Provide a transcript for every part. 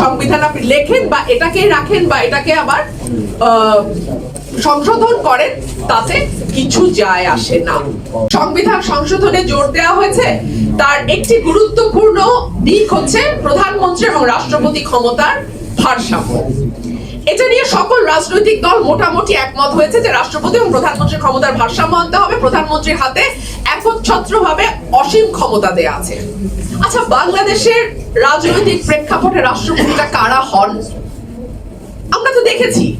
সংবিধান আপনি লেখেন বা এটাকে রাখেন বা এটাকে আবার সংশোধন করেন, তাতে কিছু যায় আসে না। সংবিধান সংশোধনে জোর দেওয়া হয়েছে। তার একটি গুরুত্বপূর্ণ দিক হচ্ছে প্রধানমন্ত্রী এবং রাষ্ট্রপতি ক্ষমতার ভারসাম্য। এটা নিয়ে সকল রাজনৈতিক দল মোটামুটি একমত হয়েছে যে রাষ্ট্রপতি এবং প্রধানমন্ত্রীর ক্ষমতার ভারসাম্য আনতে হবে। প্রধানমন্ত্রীর হাতে একচ্ছত্রভাবে অসীম ক্ষমতা দেয়া আছে। আচ্ছা বাংলাদেশের রাজনৈতিক প্রেক্ষাপটে রাষ্ট্রপতিটা কারা হন? আমরা তো দেখেছি।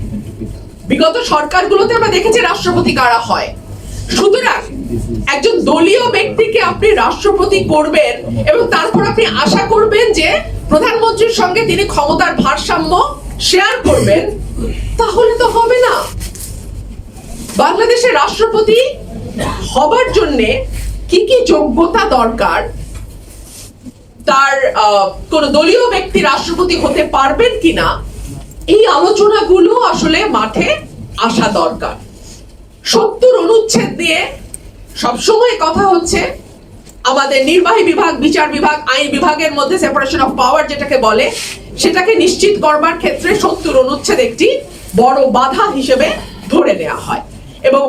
বিগত সরকারগুলোতে আমরা দেখেছি রাষ্ট্রপতি কারা হয়। সুতরাং একজন দলীয় ব্যক্তিকে আপনি রাষ্ট্রপতি করবেন এবং তারপর আপনি আশা করবেন যে প্রধানমন্ত্রীর সঙ্গে তিনি ক্ষমতার ভারসাম্য শেয়ার করবেন, তাহলে তো হবে না। বাংলাদেশের রাষ্ট্রপতি হবার জন্যে কি কি যোগ্যতা দরকার, তার কোন দলীয় ব্যক্তি রাষ্ট্রপতি হতে পারবেন কিনা, এই আলোচনাগুলো আসলে মাঠে আসা দরকার। সত্তর অনুচ্ছেদ দিয়ে সবসময় কথা হচ্ছে, আমাদের নির্বাহী বিভাগ, বিচার বিভাগ, আইন বিভাগের মধ্যে সেপারেশন অফ পাওয়ার যেটাকে বলে সেটাকে নিশ্চিত করবার ক্ষেত্রে সত্তর অনুচ্ছেদ একটি বড় বাধা হিসেবে ধরে নেওয়া হয়। এবং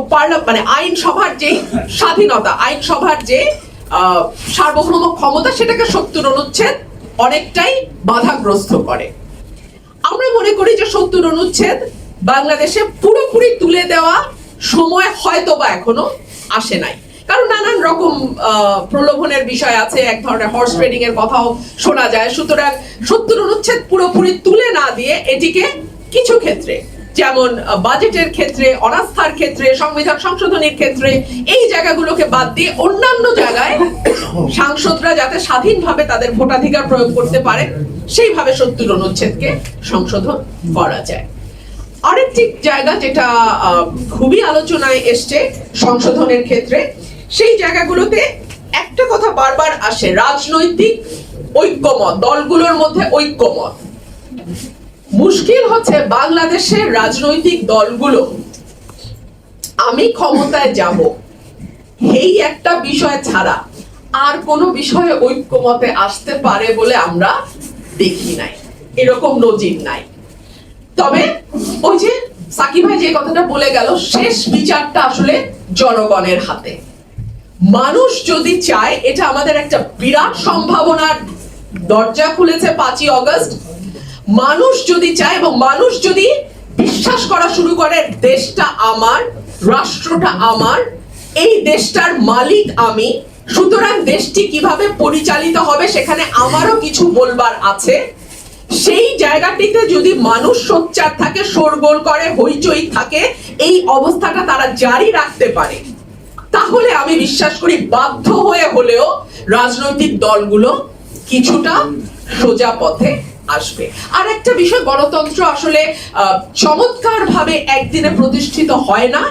মানে আইনসভার যে স্বাধীনতা, আইনসভার যে সার্বভৌম ক্ষমতা, সেটাকে সত্তর অনুচ্ছেদ অনেকটাই বাধাগ্রস্ত করে। আমরা মনে করি যে সত্তর অনুচ্ছেদ বাংলাদেশে পুরোপুরি তুলে দেওয়া সময় হয়তো বা এখনও আসে নাই। কারণ নানান রকম প্রলোভনের বিষয় আছে, এক ধরনের হর্স ট্রেডিং এর কথাও শোনা যায়। সুতরাং সত্তর অনুচ্ছেদ পুরোপুরি তুলে না দিয়ে এটিকে কিছু ক্ষেত্রে, যেমন বাজেটের ক্ষেত্রে, অনাস্থার ক্ষেত্রে, সংবিধান সংশোধনের ক্ষেত্রে, এই জায়গাগুলোকে বাদ দিয়ে অন্যান্য জায়গায় সাংসদরা যাতে স্বাধীনভাবে তাদের ভোটাধিকার প্রয়োগ করতে পারে, সেইভাবে সত্তর অনুচ্ছেদকে সংশোধন করা যায়। আরেকটি জায়গা যেটা খুবই আলোচনায় এসছে সংশোধনের ক্ষেত্রে সেই জায়গাগুলোতে একটা কথা বারবার আসে, রাজনৈতিক ঐক্যমত, দলগুলোর মধ্যে ঐক্যমত। মুশকিল হচ্ছে বাংলাদেশের রাজনৈতিক দলগুলো, আমি ক্ষমতায় যাব, এই একটা বিষয় ছাড়া আর কোনো বিষয়ে ঐক্যমতে আসতে পারে বলে আমরা দেখি নাই, এরকম নজির নাই। তবে ওই যে সাকিব ভাই যে কথাটা বলে গেল, শেষ বিচারটা আসলে জনগণের হাতে। মানুষ যদি চায়, এটা আমাদের একটা বিরাট সম্ভাবনার দরজা খুলেছে পাঁচই অগস্ট। মানুষ যদি চায় এবং মানুষ যদি বিশ্বাস করা শুরু করে, দেশটা আমার, রাষ্ট্রটা আমার, এই দেশটার মালিক আমি, সুতরাং দেশটি কীভাবে পরিচালিত হবে সেখানে আমারও কিছু বলবার আছে। সেই জায়গাটিতে যদি মানুষ সোচ্চার থাকে, শোরগোল করে, হইচই থাকে, এই অবস্থাটা তারা জারি রাখতে পারে। তাহলে আমি বিশ্বাস করি বাধ্য হয়ে হলেও রাজনৈতিক দলগুলো কিছুটা সোজা পথে আসবে। আর একটা বিষয়, গণতন্ত্র আসলে চমৎকার ভাবে একদিনে প্রতিষ্ঠিত হয় না।